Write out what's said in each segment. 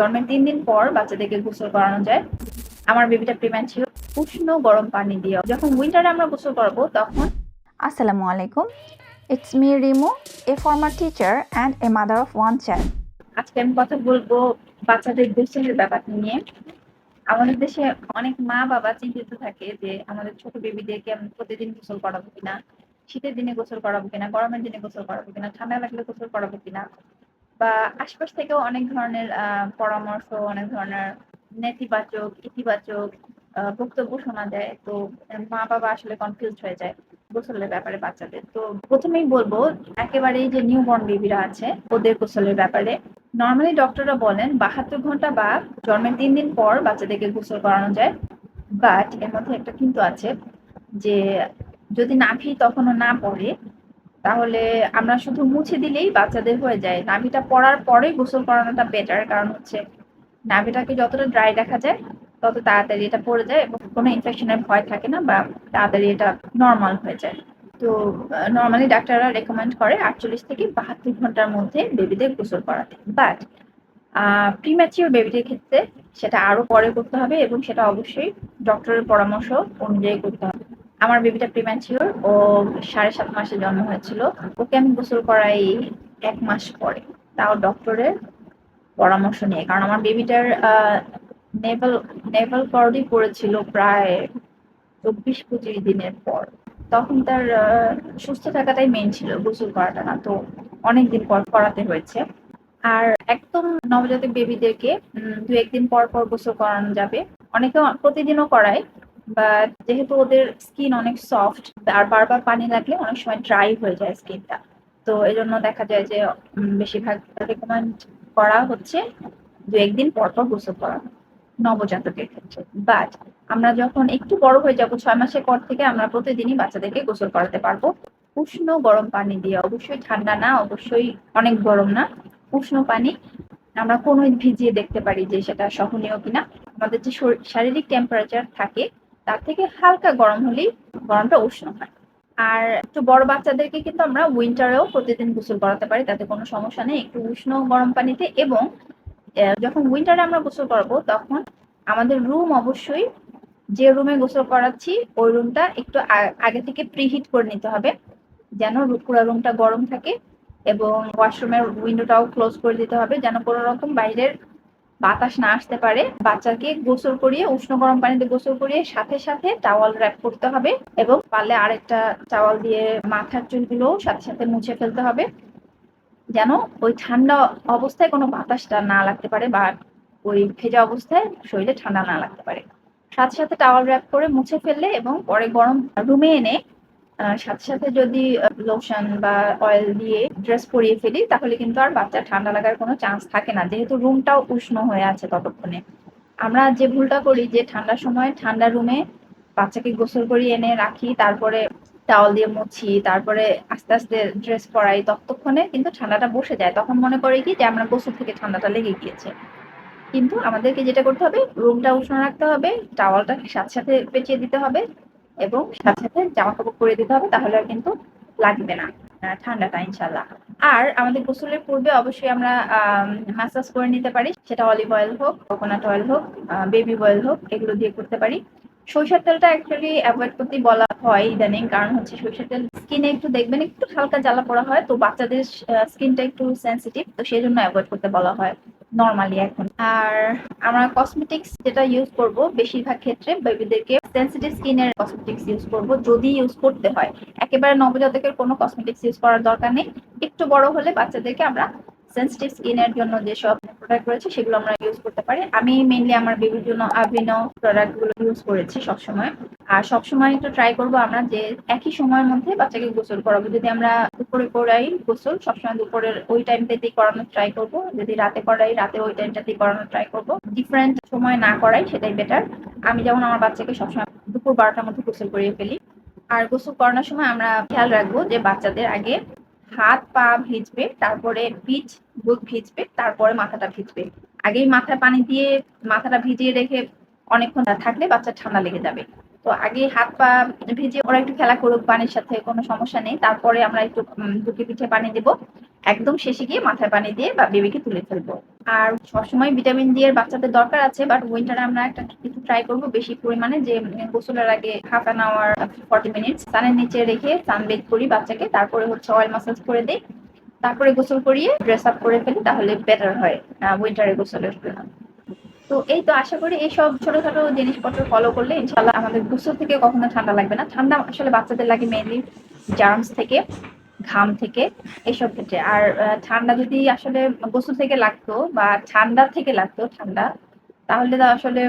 জন্মের তিন দিন পর বাচ্চাদেরকে গোসল করানো যায়। আমার বেবিটা প্রিম্যাচিওর উষ্ণ গরম পানি দিয়ে। যখন উইন্টারে আমরা গোসল করাবো তখন Assalamu alaikum. It's me Rimu, a former teacher and a mother of one child. আজকে আমি কথা বলব বাচ্চাদের গোসলের ব্যাপারটা নিয়ে। আমাদের দেশে অনেক মা বাবা চিন্তিত থাকে যে আমাদের ছোট বেবিদেরকে আমি প্রতিদিন গোসল করাবো কিনা শীতের দিনে গোসল করাবো কিনা গরমের দিনে গোসল করাবো কিনা ঠান্ডা লাগলে গোসল করাবো কিনা। বা আশপাশ থেকেও অনেক ধরনের পরামর্শ, অনেক ধরনের নেতিবাচক, ইতিবাচক বক্তব্য শোনা যায়। তো মা বাবা আসলে কনফিউজ হয়ে যায় গোসলের ব্যাপারে বাচ্চাদের। তো প্রথমেই বলব, একেবারেই যে নিউ বর্ন বেবিরা আছে, ওদের গোসলের ব্যাপারে। নর্মালি ডক্টররা বলেন বাহাত্তর ঘণ্টা বা জন্মের তিন দিন পর বাচ্চাদেরকে গোসল করানো যায়। বাট এর মধ্যে একটা কিন্তু আছে যে, যদি না নাভি তখনও না পড়ে তাহলে আমরা শুধু মুছে দিলেই বাচ্চাদের হয়ে যায়। নাভিটা পড়ার পরেই গোসল করানোটা বেটার কারণ হচ্ছে নাভিটাকে যতটা ড্রাই রাখা যায়, তত তাড়াতাড়ি এটা পড়ে যায় এবং কোনো ইনফেকশনের ভয় থাকে না বা তাড়াতাড়ি এটা নর্মাল হয়ে যায়। তো নর্মালি ডাক্তাররা রেকমেন্ড করে আটচল্লিশ থেকে বাহাত্তর ঘণ্টার মধ্যে বেবিদের গোসল করাতে। বাট প্রিম্যাচিওর বেবিদের ক্ষেত্রে সেটা আরও পরে করতে হবে এবং সেটা অবশ্যই ডক্টরের পরামর্শ অনুযায়ী করতে হবে। আমার বেবিটা প্রিম্যাচিওর ও সাড়ে সাত মাসে জন্ম হয়েছিল। ওকে আমি গোসল করাই এক মাস পরে। তাও ডক্টরের পরামর্শ নিয়ে। কারণ আমার বেবিটার নেভাল নেভাল কর্ডই পড়েছিল প্রায় চব্বিশ পঁচিশ দিনের পর। তখন তার সুস্থ থাকাটাই মেন ছিল, গোসল করাটা না। তো অনেকদিন পর করাতে হয়েছে। আর একদম নবজাতক বেবিদেরকে দু একদিন পর পর গোসল করানো যাবে। অনেকে প্রতিদিনও করায়। বাট যেহেতু ওদের স্কিন অনেক সফট আর বারবার পানি লাগলে অনেক সময় ড্রাই হয়ে যায় স্কিনটা তো এই জন্য দেখা যায় যে বেশিরভাগ রেকমেন্ড করা হচ্ছে দু একদিন পর পর গোসল করা, নবজাতকের ক্ষেত্রে। বাট আমরা যখন একটু বড় হয়ে যাব, ছয় মাসের পর থেকে আমরা প্রতিদিনই বাচ্চাদেরকে গোসল করাতে পারব। উষ্ণ গরম পানি দিয়ে, অবশ্যই ঠান্ডা না, অবশ্যই অনেক গরম না, উষ্ণ পানি। আমরা কোনো ভিজিয়ে দেখতে পারি যে সেটা সহনীয় কিনা। আমাদের যে শরীর- শারীরিক টেম্পারেচার থাকে তার থেকে হালকা গরম হলেই গরমটা উষ্ণ হয়। আর একটু বড় বাচ্চাদেরকে কিন্তু আমরা উইন্টারেও প্রতিদিন গোসল করাতে পারি, তাতে কোনো সমস্যা নেই। একটু উষ্ণ গরম পানিতে এবং যখন উইন্টারে আমরা গোসল করাবো, তখন আমাদের রুম অবশ্যই যে রুমে গোসল করাচ্ছি, ওই রুমটা একটু আগে থেকে প্রিহিট করে নিতে হবে, যেন পুরো রুমটা গরম থাকে এবং ওয়াশরুমের উইন্ডোটাও ক্লোজ করে দিতে হবে, যেন কোনো রকম বাইরের বাতাস না আসতে পারে, বাচ্চাকে গোসল করিয়ে, উষ্ণ গরম পানিতে গোসল করিয়ে সাথে সাথে টাওয়াল র্যাপ করতে হবে এবং পারলে আরেকটা টাওয়াল দিয়ে মাথার চুলগুলো সাথে সাথে মুছে ফেলতে হবে যেন ওই ঠান্ডা অবস্থায় কোনো বাতাসটা না লাগতে পারে বা ওই ভেজা অবস্থায় শরীরে ঠান্ডা না লাগতে পারে। সাথে সাথে টাওয়াল র্যাপ করে মুছে ফেললে এবং পরে গরম রুমে এনে সাথে সাথে যদি লোশন বা অয়েল দিয়ে ড্রেস পরিয়ে ফেলি, তাহলে কিন্তু আর বাচ্চা ঠান্ডা লাগার কোনো চান্স থাকে না। যেহেতু রুমটাও উষ্ণ হয়ে আছে ততক্ষণে। আমরা যে ভুলটা করি, যে ঠান্ডার সময় ঠান্ডা রুমে বাচ্চাকে গোসল করিয়ে এনে রাখি, তারপরে টাওয়াল দিয়ে মুছি, তারপরে আস্তে আস্তে ড্রেস পরাই, ততক্ষণে কিন্তু ঠান্ডাটা বসে যায়। তখন মনে করে কি যে, আমরা গোসল থেকে ঠান্ডাটা লেগে গিয়েছে। কিন্তু আমাদেরকে যেটা করতে হবে রুমটা উষ্ণ রাখতে হবে টাওয়ালটা সাথে সাথে পেঁচিয়ে দিতে হবে। এবং সাথে সাথে জামা কাপড় পরে দিতে হবে, তাহলে আর কিন্তু লাগবে না ঠান্ডাটা ইনশাল্লাহ আর আমাদের গোসলের পূর্বে অবশ্যই আমরা ম্যাসাজ করে নিতে পারি, সেটা অলিভ অয়েল হোক কোকোনাট অয়েল হোক বেবি অয়েল হোক, এগুলো দিয়ে করতে পারি। সরিষার তেলটা অ্যাকচুয়ালি অ্যাভয়েড করতে বলা হয় ইদানিং, কারণ হচ্ছে সরিষার তেল স্কিনে একটু দেখবেন, একটু হালকা জ্বালা পড়া হয়, তো বাচ্চাদের স্কিনটা একটু সেন্সিটিভ তো সেই জন্য অ্যাভয়েড করতে বলা হয় নর্মালি এখন। আর আমরা কসমেটিক্স যেটা ইউজ করব, বেশিরভাগ ক্ষেত্রে বেবিদেরকে সেন্সিটিভ স্কিনের কসমেটিক্স ইউজ করব, যদি ইউজ করতে হয়। একেবারে নবজাতকের কোনো কসমেটিক্স ইউজ করার দরকার নেই। একটু বড় হলে বাচ্চাদেরকে আমরা সেন্সিটিভ স্কিনের জন্য যেসব প্রোডাক্ট রয়েছে, সেগুলো আমরা ইউজ করতে পারি। আমি মেনলি আমার বিভিন্ন জন্য প্রোডাক্টগুলো প্রোডাক্ট ইউজ করেছি সবসময়। আর সবসময় একটু ট্রাই করব আমরা যে একই সময়ের মধ্যে বাচ্চাকে গোসল করাবো। যদি আমরা দুপুরে করাই গোসল, সবসময় দুপুরের ওই টাইমটাতেই করানোর ট্রাই করব। যদি রাতে করাই, রাতে ওই টাইমটাতেই করানোর ট্রাই করব। ডিফারেন্ট সময় না করাই সেটাই বেটার আমি যেমন আমার বাচ্চাকে সবসময় দুপুর বারোটার মধ্যে গোসল করিয়ে ফেলি। আর গোসল করানোর সময় আমরা খেয়াল রাখব যে বাচ্চাদের আগে হাত পা ভিজবে, তারপরে পিঠ, বুক ভিজবে, তারপরে মাথাটা ভিজবে। আগেই মাথায় পানি দিয়ে মাথাটা ভিজিয়ে রেখে অনেকক্ষণ থাকলে বাচ্চার ঠান্ডা লেগে যাবে। তো আগে হাত পা ভিজে ওরা একটু খেলা করুক, পানির সাথে কোনো সমস্যা নেই। তারপরে আমরা একটু বুকে পিঠে পানি দেব। একদম শেষে গিয়ে মাথায় পানি দিয়ে বা বেবিকে তুলে ফেলব। আর সবসময় ভিটামিন ডি এর বাচ্চাদের দরকার আছে বাট উইন্টারে আমরা একটা কিছু ট্রাই করব বেশি পরিমাণে যে গোসলের আগে half an hour forty minutes সানের নিচে রেখে সানবেদ করি বাচ্চাকে। তারপরে হচ্ছে অয়েল মাসাজ করে দিই। তারপরে গোসল করিয়ে ড্রেস আপ করে ফেলি, তাহলে বেটার হয় উইন্টারে গোসলের জন্য। তো এই তো আশা করি এইসব ছোটখাটো জিনিসপত্র ফলো করলে ইনশাল্লাহ আমাদের গোসল থেকে কখনো ঠান্ডা লাগবে না। ঠান্ডা আসলে বাচ্চাদের লাগে মেনলি জার্মস থেকে, ঘাম থেকে, এসব ক্ষেত্রে। আর ঠান্ডা যদি আসলে গোসল থেকে লাগতো বা ঠান্ডা থেকে লাগতো, ঠান্ডা, তাহলে তো আসলে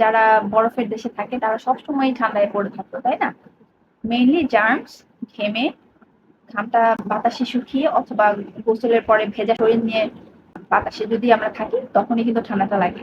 যারা বরফের দেশে থাকে তারা সবসময় ঠান্ডায় পড়ে থাকতো, তাই না? মেইনলি জার্মস ঘেমে, ঘামটা বাতাসে শুকিয়ে অথবা গোসলের পরে ভেজা শরীর নিয়ে বাতাসে যদি আমরা থাকি, তখনই কিন্তু ঠান্ডাটা লাগে।